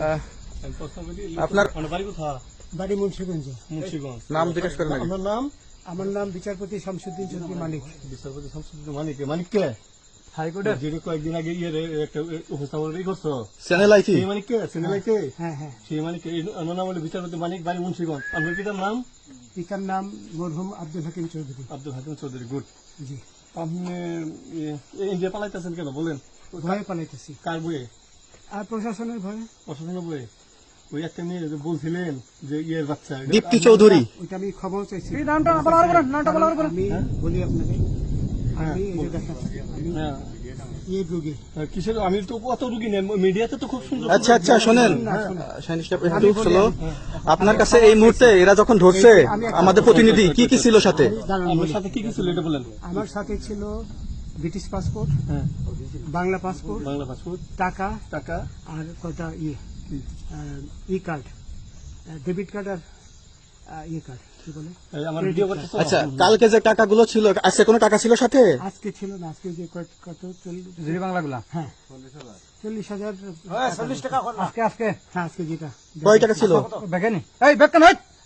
আহ, আপনার আপনার বাড়ি মুন্সিগঞ্জ মুন্সিগঞ্জ নাম জিজ্ঞেস করেন আগে নাম আমার নাম বিচারপতি শামসুদ্দিন চৌধুরী মানিক বিচারপতি শামসুদ্দিন মানিক মানিক কে হাইকোর্টের যিনি কয়েকদিন আগে ইয়ে একটা উপস্থাপন করছ চ্যানেল আইছি সেই মানিক কে সিনেমাই কে হ্যাঁ হ্যাঁ সেই মানিক আমার নাম হলো বিচারপতি মানিক বাড়ি মুন্সিগঞ্জ আপনার পিতার নাম পিতার নাম মরহুম আব্দুল হাকিম চৌধুরী আব্দুল হাকিম চৌধুরী গুড জি আপনি ইন্ডিয়া পালাইতেছেন কেন বলেন ভয়ে পালাইতেছি কার বইয়ে আর প্রশাসনের ভয়ে? প্রশাসনের বইয়ে ওই একটা মেয়ে বলছিলেন যে ইয়ের বাচ্চা। দীপ্তি চৌধুরী। ওইটা আমি খবর চাইছি। নামটা বলার পরে নামটা বলার পরে আমি বলি আপনাকে। আমি এই যে হ্যাঁ। কিসের আমি তো কত রুগী নেন মিডিয়াতে তো খুব সুন্দর আচ্ছা আচ্ছা শোনেন। একটু স্লো আপনার কাছে এই মুহূর্তে এরা যখন ধরছে আমাদের প্রতিনিধি কি কি ছিল সাথে? বলি। সাথে কি কি ছিল? এটা বলেন। আমার সাথে ছিল ব্রিটিশ পাসপোর্ট হ্যাঁ। বাংলা পাসপোর্ট বাংলা পাসপোর্ট টাকা টাকা। আর কটা ইয়ে ই কার্ড ডেবিট কার্ড আর ইয়ে কার্ড কি বলে? আচ্ছা কালকে যে টাকাগুলো ছিল আজকে কোনো টাকা ছিল সাথে? আজকে ছিল না আজকে যে কত- কত চল্লিশ বাংলাগুলা? হ্যাঁ। চল্লিশ হাজার। চল্লিশ টাকা আজকে আজকে। হ্যাঁ আজকে যেটা। কয় টাকা ছিল? এই!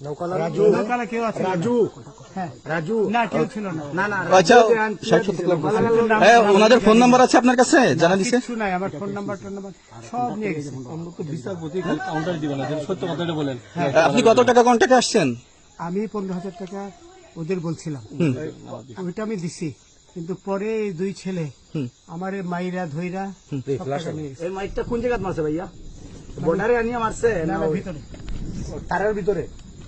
রাজু। নৌকালা কেউ আছে? রাজু। হ্যাঁ। রাজু। না কেউ ছিল না। না না আচ্ছা ষাট সত্তর লাখ হ্যাঁ ওনাদের ফোন নাম্বার আছে আপনার কাছে? জানা দিছে? আমার ফোন নাম্বার সব নিয়ে গেছে। আমরা তো বিচারপতি খালি কাউন্টার দিবেন না যেটা সত্য কথাটা বলেন আপনি কত টাকা কন্টাক্টে আসছেন? আমি পনেরো হাজার টাকা ওদের বলছিলাম। ওইটা আমি দিছি কিন্তু পরে দুই ছেলে আমার মাইরা ধইরা টাকা গেছে। এই মাইকটা কোন জায়গায় মারছে ভাইয়া? বর্ডারে আনিয়ে মারছে? না, না না, ভিতরে। তারের ভিতরে?